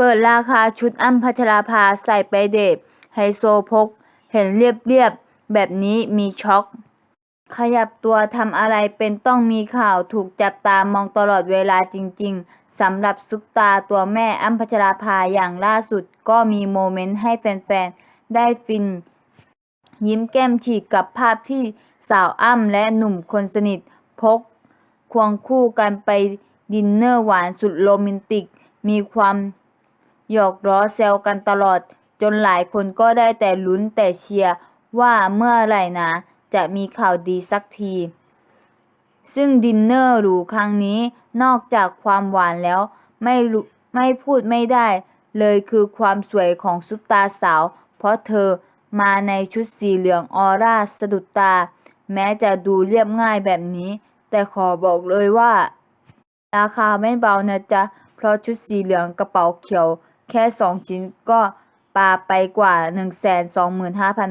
เปิดราคาชุดอ้ำพัชราภาใส่ไปเดทไฮโซพก เห็นเรียบๆ แบบนี้มีช็อก ขยับตัวทำอะไรเป็นต้องมีข่าวถูกจับตามองตลอดเวลาจริง ๆสำหรับซุปตาตัวแม่อ้ำพัชราภาอย่างล่าสุดก็มีโมเมนต์ให้แฟนๆ ได้ฟิน ยิ้มแก้มฉีกกับภาพที่สาวอ้ำและหนุ่มคนสนิทพก ควงคู่กันไปดินเนอร์หวานสุดโรแมนติก มีความ หยอกล้อแซวกันตลอด จนหลายคนก็ได้แต่ลุ้นแต่เชียร์ว่าเมื่อไหร่นะจะมีข่าวดีสักที ซึ่งดินเนอร์หรูครั้งนี้นอกจากความหวานแล้วไม่รู้ไม่พูดไม่ได้ เลยคือความสวยของซุปตาสาว เพราะเธอมาในชุดสีเหลืองออร่าสะดุดตา แม้จะดูเรียบง่ายแบบนี้ แต่ขอบอกเลยว่า ราคาไม่เบานะจ๊ะ เพราะชุดสีเหลืองกระเป๋าเขียว แค่สองชิ้นก็ปาไปกว่า 125,000 บาท